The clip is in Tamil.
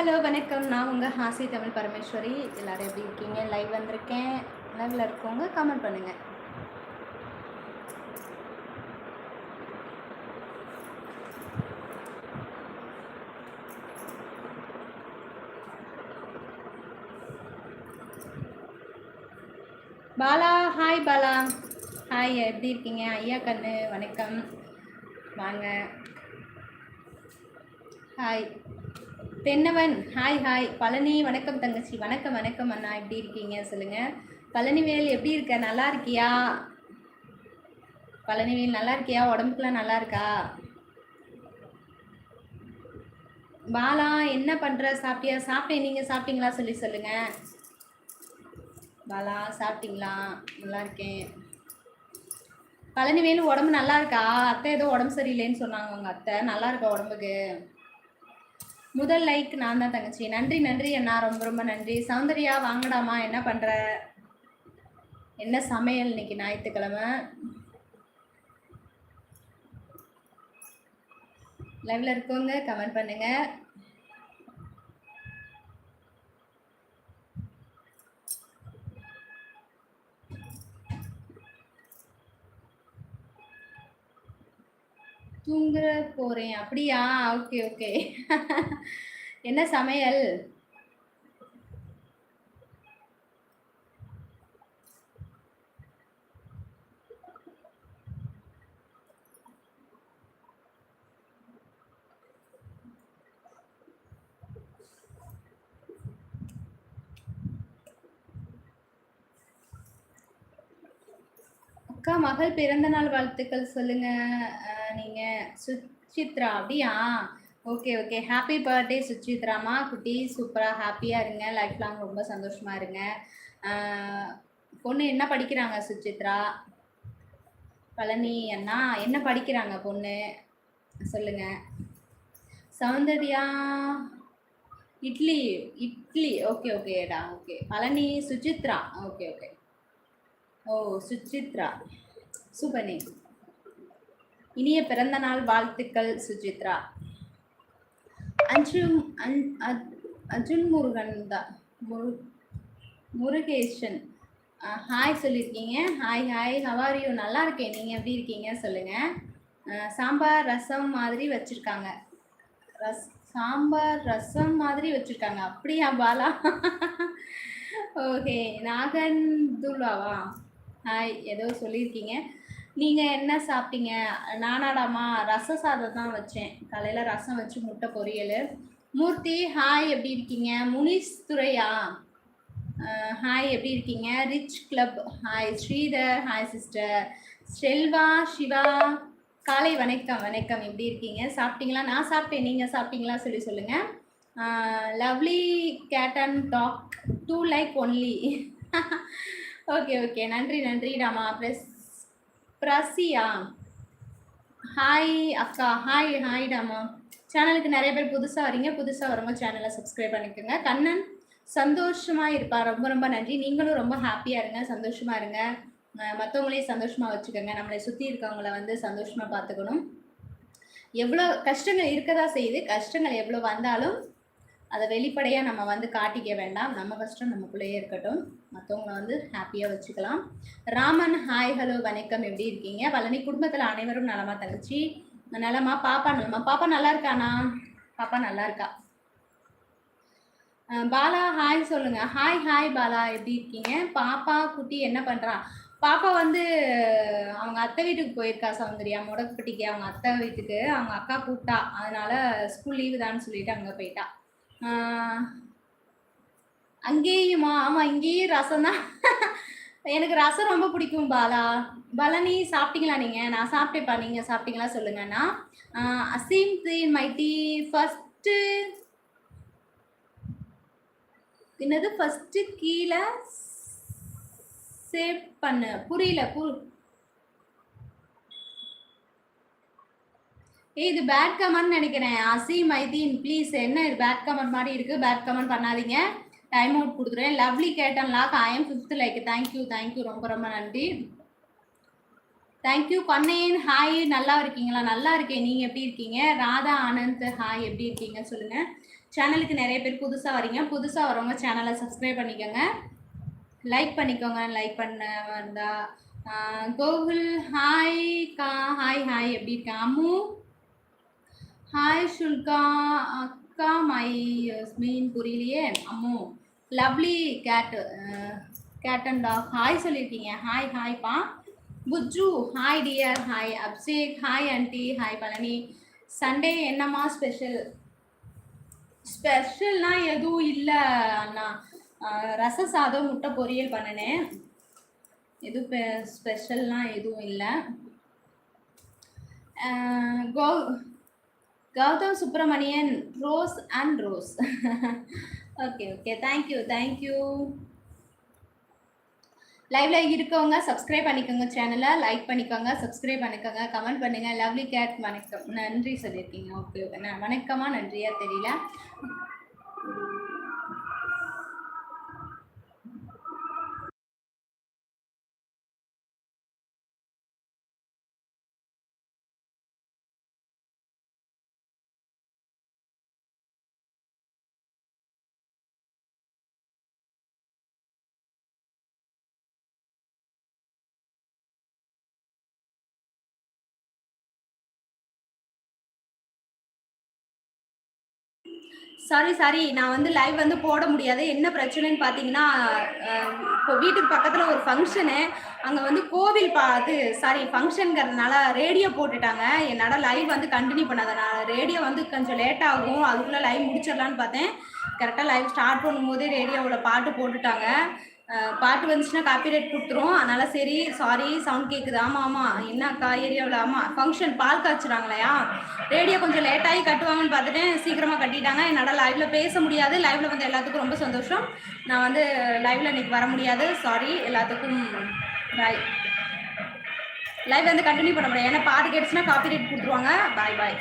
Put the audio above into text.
ஹலோ வணக்கம். நான் உங்கள் ஹாசி தமிழ் பரமேஸ்வரி. எல்லோரும் எப்படி இருக்கீங்க? லைவ் வந்திருக்கேன். லைவில் இருக்கவங்க கமெண்ட் பண்ணுங்கள் பாலா ஹாய் பாலா. ஹாய் எப்படி இருக்கீங்க? ஐயா கண்ணு வணக்கம். வாங்க. Hi Thennavan hi hi. Palani வணக்கம் தங்கச்சி. வணக்கம் வணக்கம் அண்ணா. எப்படி இருக்கீங்க? சொல்லுங்கள் பழனிவேல் எப்படி இருக்க? நல்லா இருக்கியா? பழனிவேல் நல்லா இருக்கியா? உடம்புக்குலாம் நல்லா இருக்கா? பாலா என்ன பண்ணுற சாப்பிட்டியா? சாப்பிட்டேன். நீங்கள் சாப்பிட்டீங்களா? சொல்லி சொல்லுங்கள் பாலா சாப்பிட்டீங்களா? நல்லா இருக்கேன். பழனிவேலு உடம்பு நல்லா இருக்கா? அத்தை ஏதோ உடம்பு சரியில்லைன்னு சொன்னாங்க உங்கள் அத்தை. நல்லா இருக்கா உடம்புக்கு? முதல் லைக் நான் தான் தங்கச்சி. நன்றி நன்றி அண்ணா. ரொம்ப ரொம்ப நன்றி. சௌந்தர்யா வாங்கடாமா? என்ன பண்ணுற என்ன சமையல் இன்னைக்கு? ஞாயிற்றுக்கிழமை. லைவ்ல இருக்கவங்க கமெண்ட் பண்ணுங்க. தூங்குற போறேன். அப்படியா? Okay okay. என்ன சமையல்? அக்கா மகள் பிறந்த நாள் வாழ்த்துக்கள் சொல்லுங்க. நீங்கள் நீங்க சுசித்ரா அப்படியா? Okay okay. ஹாப்பி பர்த்டே சுச்சித்ராமா குட்டி சூப்பராக ஹாப்பியாக இருங்க. லைஃப் லாங் ரொம்ப சந்தோஷமா இருங்க. பொண்ணு என்ன படிக்கிறாங்க சுச்சித்ரா பழனி அண்ணா என்ன படிக்கிறாங்க பொண்ணு? சொல்லுங்க. சௌந்தர்யா இட்லி இட்லி. ஓகே ஓகேடா okay. Palani Suchitra okay okay. ஓ சுச்சித்ரா சூப்பர் நேம். இனிய பிறந்த நாள் வாழ்த்துக்கள் சுஜித்ரா. அஞ்சு அன் அர்ஜுன் முருகன் தான் முரு முருகேஷன் ஹாய் சொல்லியிருக்கீங்க hi hi how are you நல்லா இருக்கேன். நீங்கள் எப்படி இருக்கீங்க? சொல்லுங்கள் சாம்பார் ரசம் மாதிரி வச்சுருக்காங்க. ரஸ் சாம்பார் ரசம் மாதிரி வச்சுருக்காங்க. அப்படியா பாலா? ஓகே. நாகந்துலாவா ஹாய் ஏதோ சொல்லியிருக்கீங்க நீங்கள் என்ன சாப்பிட்டீங்க? நானாடாமா ரச சாதம் தான் வச்சேன். காலையில் ரசம் வச்சு முட்டை பொரியல். மூர்த்தி ஹாய் எப்படி இருக்கீங்க? முனிஷ் துரையா? ஹாய் எப்படி இருக்கீங்க? Rich club hi Sridhar hi sister. Selva Siva. காலை வணக்கம் வணக்கம். எப்படி இருக்கீங்க? சாப்பிட்டீங்களா? நான் சாப்பிட்டேன். நீங்கள் சாப்பிட்டீங்களா? சொல்லி சொல்லுங்கள் lovely cat and dog. Do like only. Okay okay. நன்றி நன்றி ராமா ப்ரெஸ் பிரசியா. ஹாய் அக்கா. ஹாய் ஹாய் டாமா. சேனலுக்கு நிறைய பேர் புதுசாக வரீங்க. புதுசாக வரவங்க சேனலை சப்ஸ்கிரைப் பண்ணிக்கோங்க. கண்ணன் சந்தோஷமாக இருப்பா ரொம்ப ரொம்ப நன்றி. நீங்களும் ரொம்ப ஹாப்பியாக இருங்க. சந்தோஷமாக இருங்க. மற்றவங்களையும் சந்தோஷமாக வச்சுக்கோங்க. நம்மளை சுற்றி இருக்கவங்கள வந்து சந்தோஷமாக பார்த்துக்கணும். எவ்வளோ கஷ்டங்கள் இருக்கதா செய்யுது. கஷ்டங்கள் எவ்வளோ வந்தாலும் அதை வெளிப்படையாக நம்ம வந்து காட்டிக்க வேண்டாம். நம்ம கஷ்டம் நமக்குள்ளேயே இருக்கட்டும். மற்றவங்கள வந்து ஹாப்பியாக வச்சுக்கலாம். ராமன் ஹாய் ஹலோ வணக்கம். எப்படி இருக்கீங்க? பழனி குடும்பத்தில் அனைவரும் நலமா தங்கச்சி? நலமா? பாப்பா நலமா பாப்பா நல்லா இருக்கானா? பாப்பா நல்லா இருக்கா? பாலா ஹாய் சொல்லுங்க. Hi hi Bala. எப்படி இருக்கீங்க? பாப்பா குட்டி என்ன பண்ணுறா பாப்பா வந்து அவங்க அத்தை வீட்டுக்கு போயிருக்கா சௌந்தர்யா. முடக்கப்பட்டிக்கு. அவங்க அத்தை வீட்டுக்கு. அவங்க அக்கா கூப்பிட்டா. அதனால ஸ்கூல் லீவு தான்னு சொல்லிட்டு அங்கே போயிட்டா. அங்கேயுமா? ஆமா இங்கேயும் ரசம் தான். எனக்கு ரசம் ரொம்ப பிடிக்கும் பாலா. பலனி சாப்பிட்டீங்களா நீங்க? நான் சாப்பிட்டேப்பா நீங்க சாப்பிட்டீங்களா சொல்லுங்கன்னா ஆஹ் அசீம் தி மைட்டி ஃபர்ஸ்ட் என்னது? ஃபர்ஸ்ட் கீழே சேவ் பண்ணு. புரியல பு ஏய் இது பேட் கமெண்ட் நினைக்கிறேன். அசீம் ஐதீன் ப்ளீஸ் என்ன இது பேட் கமெண்ட் மாதிரி இருக்கு? பேட் கமெண்ட் பண்ணாதீங்க. டைம் அவுட் கொடுத்துருவேன் lovely cat and dog. I am fifth like thank you thank you ரொம்ப ரொம்ப நன்றி. தேங்க்யூ பண்ணேன் ஹாய் நல்லா இருக்கீங்களா? நல்லா இருக்கேன். நீங்கள் எப்படி இருக்கீங்க? ராதா ஆனந்த் ஹாய் எப்படி இருக்கீங்க சொல்லுங்கள் சேனலுக்கு நிறைய பேர் புதுசாக வரீங்க. புதுசாக வரவங்க சேனலை சப்ஸ்கிரைப் பண்ணிக்கோங்க. லைக் பண்ணிக்கோங்க. லைக் பண்ண வந்தா கோகுல் ஹாய் கா ஹாய் ஹாய் எப்படி இருக்கேன் அம்மு ஹாய் ஷுல்கா அக்கா மை மீன் புரியலையே? Ammu lovely cat cat and dog hi சொல்லியிருக்கீங்க ஹாய் ஹாய்ப்பா Bujju hi dear hi அப்சேக் hi aunty hi Palani. Sunday என்னம்மா ஸ்பெஷல் ஸ்பெஷல்னா எதுவும் இல்லை அண்ணா. ரச சாதம் முட்டை பொரியல் பண்ணினேன். எதுவும் ஸ்பெஷல்லாம் எதுவும் இல்லை. கோ Gautham Subramanian rose and rose. Okay okay thank you thank you லைவ்ல இருக்கவங்க சப்ஸ்கிரைப் பண்ணிக்கோங்க சேனலை லைக் பண்ணிக்கோங்க சப்ஸ்கிரைப் பண்ணிக்கோங்க. கமெண்ட் பண்ணுங்க. லவ்லி கேட் வணக்கம். நன்றி சொல்லியிருக்கீங்க. ஓகே ஓகே நான் வணக்கமா நன்றியா தெரியல. சாரி சாரி நான் வந்து லைவ் வந்து போட முடியாது. என்ன பிரச்சனைன்னு பார்த்தீங்கன்னா இப்போ வீட்டுக்கு பக்கத்தில் ஒரு ஃபங்க்ஷனு அங்கே வந்து கோவில் பா அது சாரி ஃபங்க்ஷனுங்கிறதுனால ரேடியோ போட்டுட்டாங்க. என்னால் லைவ் வந்து கண்டினியூ பண்ணாதனால ரேடியோ வந்து கொஞ்சம் லேட் ஆகும். அதுக்குள்ளே லைவ் முடிச்சிடலான்னு பார்த்தேன். கரெக்டாக லைவ் ஸ்டார்ட் பண்ணும்போதே ரேடியோவில் பாட்டு போட்டுட்டாங்க. பாட்டு வந்துச்சுன்னா காப்பிரைட் கொடுத்துரும். அதனால சரி சாரி சவுண்ட் கேட்குது ஆமாம் ஆமாம் என்ன அக்கா ஏரியாவில்? ஆமாம் ஃபங்க்ஷன் பால் காய்ச்சுறாங்களையா? ரேடியோ கொஞ்சம் லேட்டாகி கட்டுவாங்கன்னு பார்த்துட்டேன். சீக்கிரமாக கட்டிட்டாங்க. என்னால் லைவ்ல பேச முடியாது. லைவ்ல வந்து எல்லாத்துக்கும் ரொம்ப சந்தோஷம். நான் வந்து லைவ்ல இன்னைக்கு வர முடியாது. சாரி எல்லாத்துக்கும் பாய் லைவ் வந்து கண்டினியூ பண்ண முடியாது. ஏன்னா பாட்டு கேட்டுச்சுன்னா காப்பி ரேட் கொடுத்துருவாங்க. பாய் பாய்